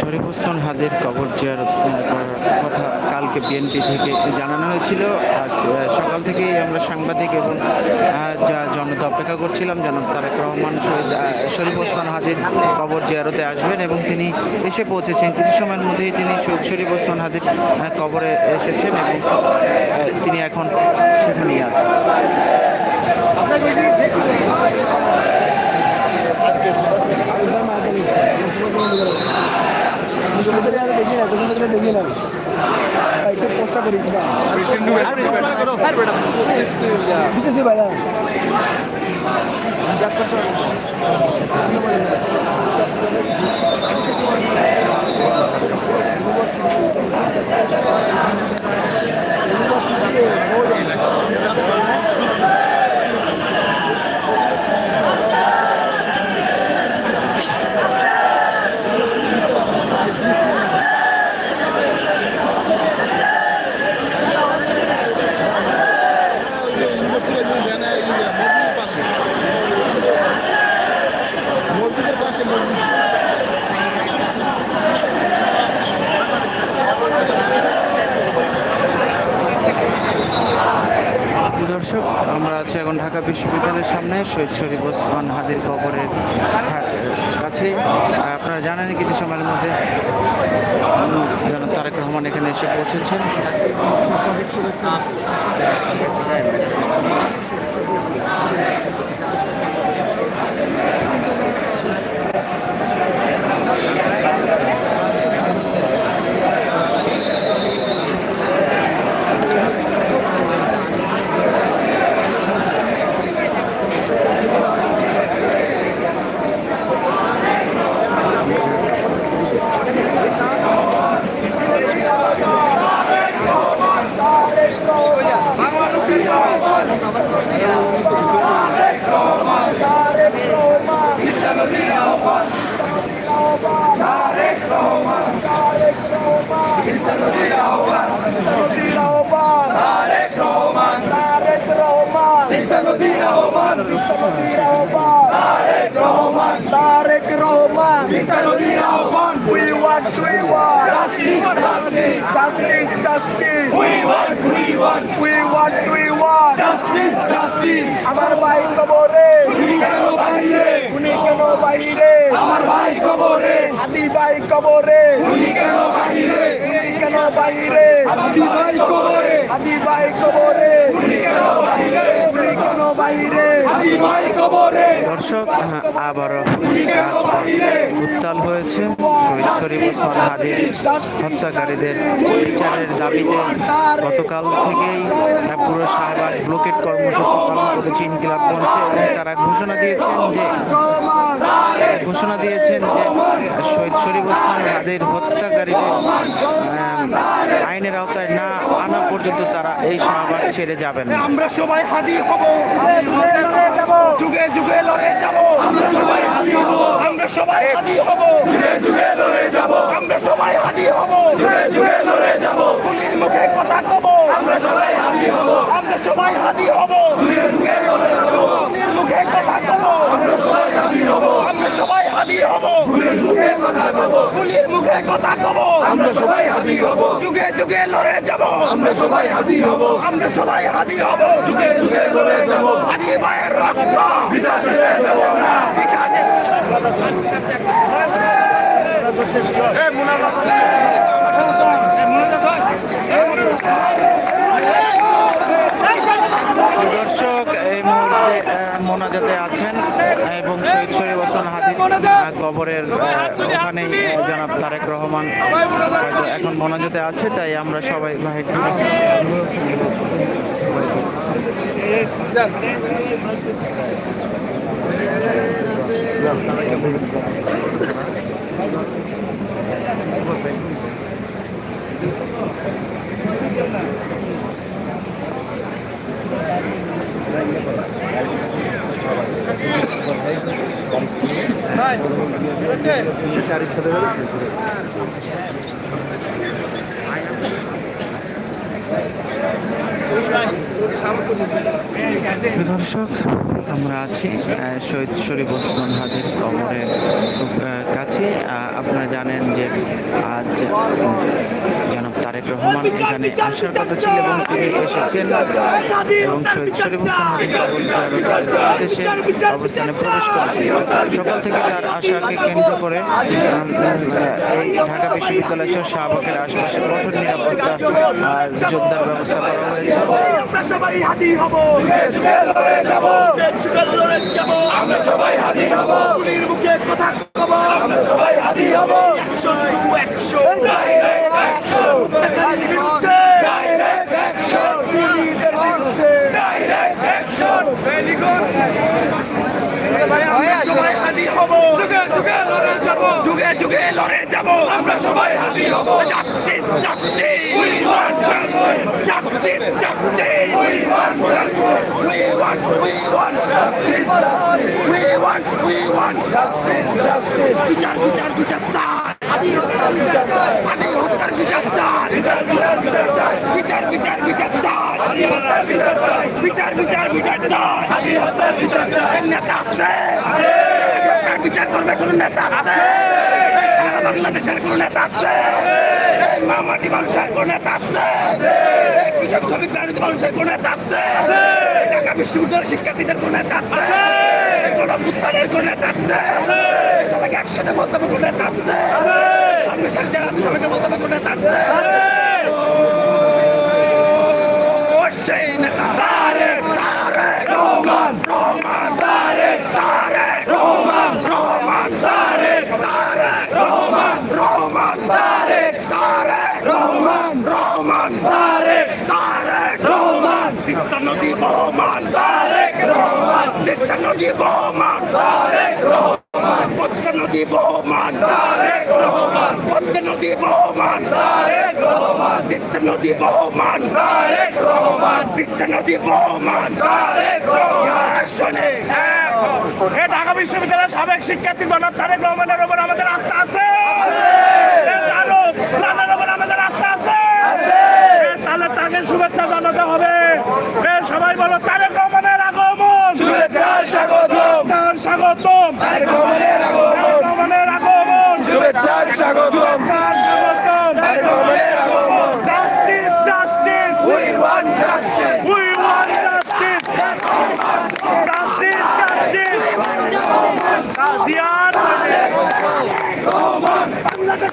শরীফ ওসমান হাদের কবর করার কথা কালকে বিএনপি থেকে জানানো হয়েছিল। আজ সকাল থেকেই আমরা সাংবাদিক এবং যা জনতা অপেক্ষা করছিলাম, জনাব তারেক রহমান শহীদ শরীফ ওসমান হাদির কবর জিয়ারতে আসবেন এবং তিনি এসে পৌঁছেছেন। কিছু সময়ের মধ্যেই তিনি শহীদ শরীফ ওসমান হাদির কবরে এসেছেন এবং তিনি এখন সেখানেই আছেন। দেখি না পেছন থেকে দেখি না একটু পোস্টটা করি দিতেছি ভাই দাঁড়ান। মসজিদের পাশে মসজিদ দর্শক আমরা আছি এখন ঢাকা বিশ্ববিদ্যালয়ের সামনে শহীদ শরীফ ওসমান হাদির কবরের কাছেই। কাছে আপনারা জানেন কিছু সময়ের মধ্যে যেন তারেক রহমান এখানে এসে পৌঁছেছেন ইসলামুদ্দিন আহ্বান তারেক রহমান তারেক ইসলামুদ্দিন আহ্বান ইসলামুদ্দিন আহ্বান তারেক রহমান তারেক রহমান ইসলামুদ্দিন আহ্বান we want we want. Justice justice. Justice justice. We want we want. We want we want. Justice justice. আমার ভাই কবরে। উনি কেন বাইরে? উনি কেন বাইরে? আমার ভাই কবরে। হাদি ভাই কবরে। উনি কেন বাইরে? উনি কেন বাইরে? হাদি ভাই কবরে। হাদি ভাই কবরে। উনি কেন বাইরে? উনি কেন বাইরে। দর্শক হ্যাঁ, আবারও উত্তাল হয়েছে। শহীদ শরীফ ওসমান হত্যাকারীদের বিচারের দাবিতে গতকাল থেকেই পুরো শাহবাগ ব্লকেট কর্মসূচি পালন করেছে ইনকিলাব মঞ্চে এবং তারা ঘোষণা দিয়েছেন যে ঘোষণা দিয়েছেন যে শহীদ শরীফ ওসমান হাদির হত্যাকারীদের আইনের আওতায় না আনা পর্যন্ত তারা এই শাহবাগ ছেড়ে যাবেন না। আমরা সবাই হাদি হব। যুগে যুগে লড়ে যাব আমরা সবাই হাদি হব আমরা সবাই হাদি হব যুগে যুগে লড়ে যাব আমরা সবাই হাদি হব যুগে যুগে লড়ে যাব পুলির মুখে কথা কব আমরা সবাই হাদি হব আমরা সবাই হাদি হব যুগে যুগে লড়ে যাব পুলির মুখে কথা কব আমরা সবাই হাদি হব আমরা সবাই হাদি হব পুলির মুখে কথা কব পুলির মুখে কথা কব আমরা সবাই হাদি হব যুগে যুগে লড়ে যাব আমরা সবাই হাদি হব আমরা সবাই হাদি হব যুগে যুগে লড়ে যাব হাদি ভাইয়ের রক্ত দিতে দেব না বিধা দিতে দর্শক, এই মুহূর্তে মোনাজাতে আছেন, এবং শহীদ শরীফ ওসমান হাদির কবরের ওখানেই জনাব তারেক রহমান এখন মোনাজাতে আছে, তাই আমরা সবাই বাহির থেকে প্রিয় দর্শক আমরা আছি শহীদ শরীফ ওসমান হাদির কবরের কাছে। আপনারা জানেন যে আজ জনাব তারেক রহমান এখানে আসার কথা ছিল এবং তিনি এসেছেন এবং শহীদ শরীফ উদ্দেশ্যে অবস্থানে প্রবেশ করেছেন। সকাল থেকে তার আশাকে কেন্দ্র করে এই ঢাকা বিশ্ববিদ্যালয় সহ শাহবাগের আশেপাশে কঠোর নিরাপত্তা জোরদার ব্যবস্থা করা হয়েছে। আমরা সবাই হাদি হব। লড়ে যাব লড়ে যাব আমরা সবাই হাদি হব। পুলির মুখে কথা কব। আমরা সবাই হাদি হব। অ্যাকশন টু অ্যাকশন যুগে যুগে লড়ে যাব আমরা সবাই হাদি হব justice justice we want justice justice we want we want we want justice we want we want justice justice বিচার বিচার বিচার চাই হাদি হত্যার বিচার চাই হাদি হত্যার বিচার চাই বিচার বিচার বিচার বিচার বিচার বিচার চাই। বিচার বিচার বিচার চাই। নেতা আছে? বিচার করবে কোন নেতা আছে? সারা বাংলাদেশের কোন নেতা আছে? এই মামাটি মানুষের কোন নেতা আছে? কৃষক শ্রমিক প্রাণীত মানুষের কোন নেতা আছে? ঢাকা বিশ্ববিদ্যালয়ের শিক্ষার্থীদের কোন নেতা আছে? এই গণপুত্থানের কোন নেতা আছে? সবাইকে একসাথে বলতে হবে কোন নেতা আছে? সবাইকে বলতে হবে কোন নেতা আছে। ও, সেই নেতা তারেক তারেক রহমান রহমান তারেক তারেক রহমান রহমান তারেক তারেক রহমান রহমান তারেক তারেক রহমান রহমান তারেক তারেক রহমান তিস্তা নদী বহমান তারেক রহমান তিস্তা নদী বহমান তারেক রহমান পদ্মা নদী বহমান। তারেক রহমান পদ্মা নদী বহমান। তারেক রহমান তিস্তা নদী বহমান। তারেক রহমান তিস্তা নদী বহমান। তারেক রহমান শোনে এ ঢাকা বিশ্ববিদ্যালয়ের সাবেক শিক্ষার্থী জনাব তারেক রহমানের ওপর আমাদের আস্থা আছে।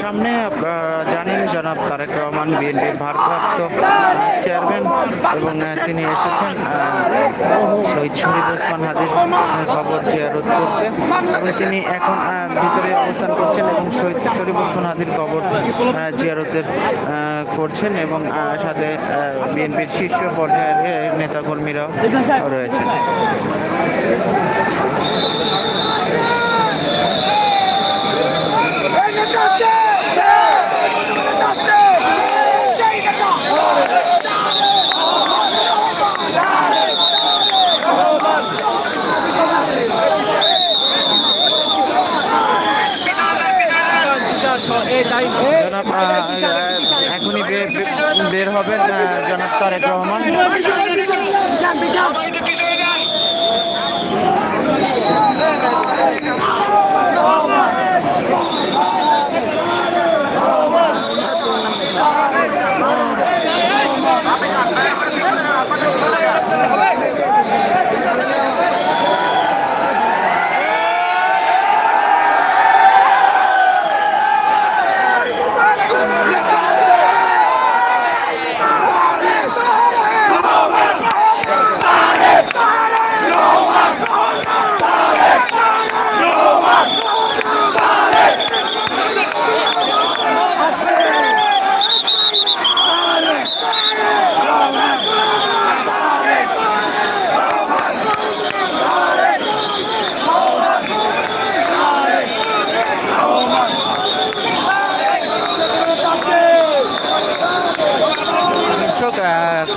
সামনে আপনারা জানেন জনাব তারেক রহমান, বিএনপির ভারপ্রাপ্ত চেয়ারম্যান এবং তিনি এসেছেন শহীদ শরীফ ওসমান হাজির খবর জিয়ারত করতে। এবং তিনি এখন ভিতরে অবস্থান করছেন এবং শহীদ শরীফ ওসমান হাজির খবর জিয়ারতের করছেন এবং সাথে বিএনপির শীর্ষ পর্যায়ের নেতাকর্মীরাও রয়েছেন। তারেক রহমান দর্শক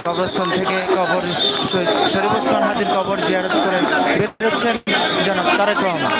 কবরস্থান থেকে কবর শরীফ ওসমান হাদির কবর জিয়ারত করে বেরোচ্ছেন জনাব তারেক রহমান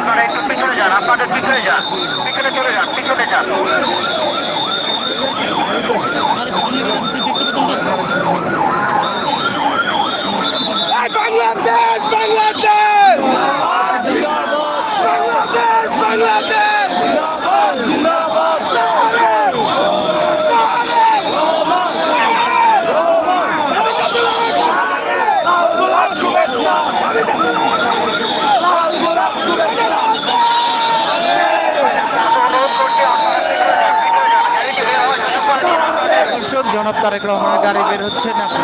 আপনারা একটু পিছনে যান আপনাদের পিছনে যান পিছনে চলে যান জনাব তারেক রহমানের গাড়ি বের হচ্ছে আপনি